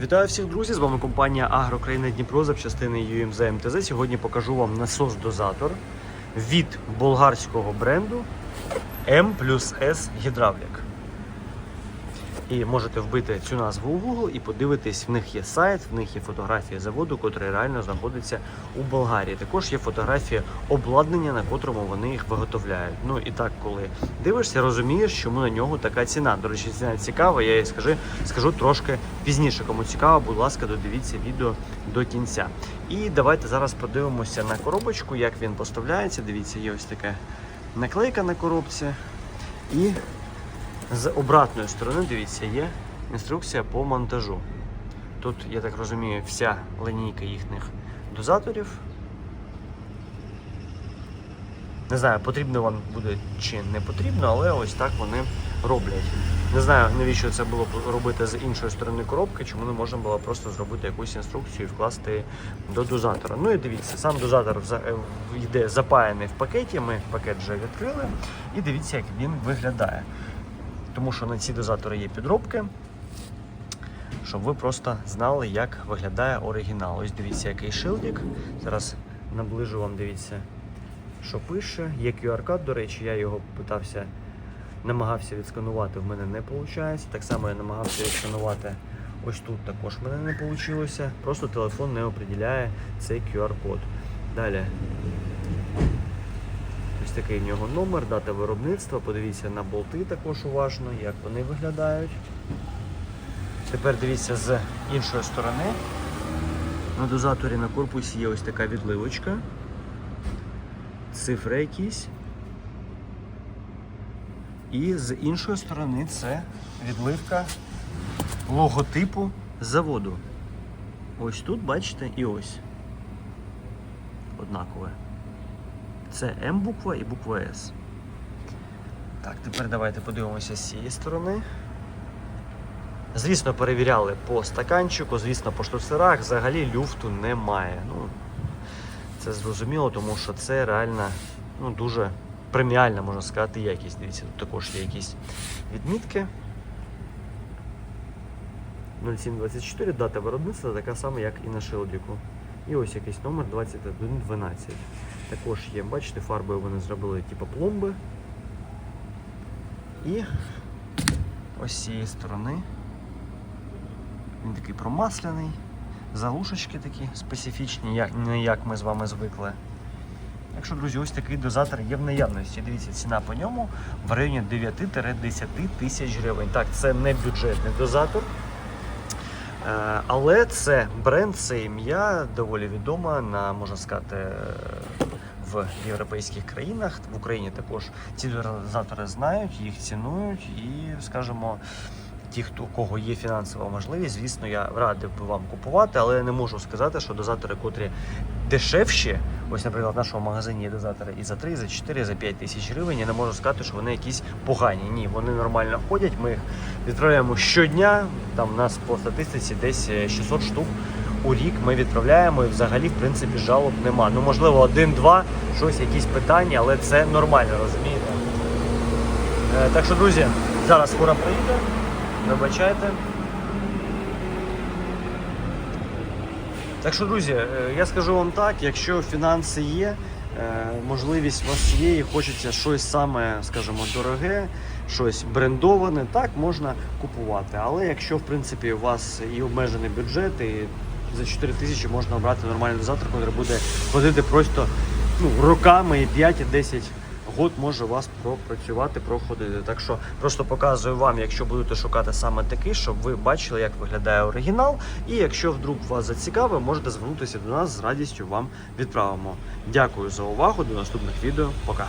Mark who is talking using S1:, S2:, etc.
S1: Вітаю всіх друзі! З вами компанія Агрокраїна Дніпро запчастини UMZ МТЗ. Сьогодні покажу вам насос-дозатор від болгарського бренду M S Hydraulic. І можете вбити цю назву у Google і подивитись, в них є сайт, в них є фотографія заводу, який реально знаходиться у Болгарії. Також є фотографія обладнання, на котрому вони їх виготовляють. Ну і так, коли дивишся, розумієш, чому на нього така ціна. До речі, ціна цікава, я їй скажу, скажу трошки пізніше. Кому цікаво, будь ласка, додивіться відео до кінця. І давайте зараз подивимося на коробочку, як він поставляється. Дивіться, є ось така наклейка на коробці. І з обратної сторони, дивіться, є інструкція по монтажу. Тут, я так розумію, вся линійка їхніх дозаторів. Не знаю, потрібно вам буде чи не потрібно, але ось так вони роблять. Не знаю, навіщо це було робити з іншої сторони коробки, чому не можна було просто зробити якусь інструкцію і вкласти до дозатора. Ну і дивіться, сам дозатор е, йде запаяний в пакеті. Ми пакет вже відкрили, і дивіться, як він виглядає. Тому що на ці дозатори є підробки, щоб ви просто знали, як виглядає оригінал. Ось дивіться, який шилдик. Зараз наближу вам, дивіться, що пише. Є QR-код, до речі, я його питався, намагався відсканувати, в мене не виходить. Так само я намагався відсканувати. Ось тут також в мене не вийшло. Просто телефон не определяє цей QR-код. Далі такий в нього номер, дата виробництва. Подивіться на болти також уважно, як вони виглядають. Тепер дивіться з іншої сторони. На дозаторі на корпусі є ось така відливочка. Цифри якісь. І з іншої сторони це відливка логотипу заводу. Ось тут, бачите, і ось. Однакове. Це М буква і буква С. Так, тепер давайте подивимося з цієї сторони. Звісно, перевіряли по стаканчику, звісно, по штуцерах взагалі люфту немає. Ну, це зрозуміло, тому що це реально ну, дуже преміальна, можна сказати, якість. Дивіться, тут також є якісь відмітки. 0724, дата виробництва така сама, як і на шилдіку. І ось якийсь номер 2112. Також є, бачите, фарбою вони зробили типу пломби. І ось з цієї сторони він такий промасляний, залушечки такі специфічні, як, не як ми з вами звикли. Так що, друзі, ось такий дозатор є в наявності. Дивіться, ціна по ньому в районі 9-10 тисяч гривень. Так, це не бюджетний дозатор. Е, Але це бренд, це ім'я доволі відома на, можна сказати, в європейських країнах. В Україні також ці дозатори знають, їх цінують і, скажімо, ті, хто у кого є фінансова можливість, звісно, я радив би вам купувати, але я не можу сказати, що дозатори, котрі дешевші, ось, наприклад, в нашому магазині є дозатори і за 3, і за 4, і за 5 тисяч гривень. Я не можу сказати, що вони якісь погані. Ні, вони нормально ходять. Ми їх відправляємо щодня. Там у нас по статистиці десь е, 600 штук у рік ми відправляємо і взагалі, в принципі, жалоб нема. Ну, можливо, один-два, щось, якісь питання, але це нормально, розумієте? Е, Так що, друзі, зараз скоро приїде. Вибачайте. Так що, друзі, е, я скажу вам так, якщо фінанси є, е, можливість у вас є і хочеться щось саме, скажімо, дороге, щось брендоване, так можна купувати. Але якщо в принципі у вас і обмежений бюджет, і за 4 тисячі можна обрати нормальний дозатор, який буде ходити просто ну, роками і 5 і 10 год може вас пропрацювати, проходити. Так що просто показую вам, якщо будете шукати саме такий, щоб ви бачили, як виглядає оригінал. І якщо вдруг вас зацікавив, можете звернутися до нас з радістю вам відправимо. Дякую за увагу. До наступних відео. Пока.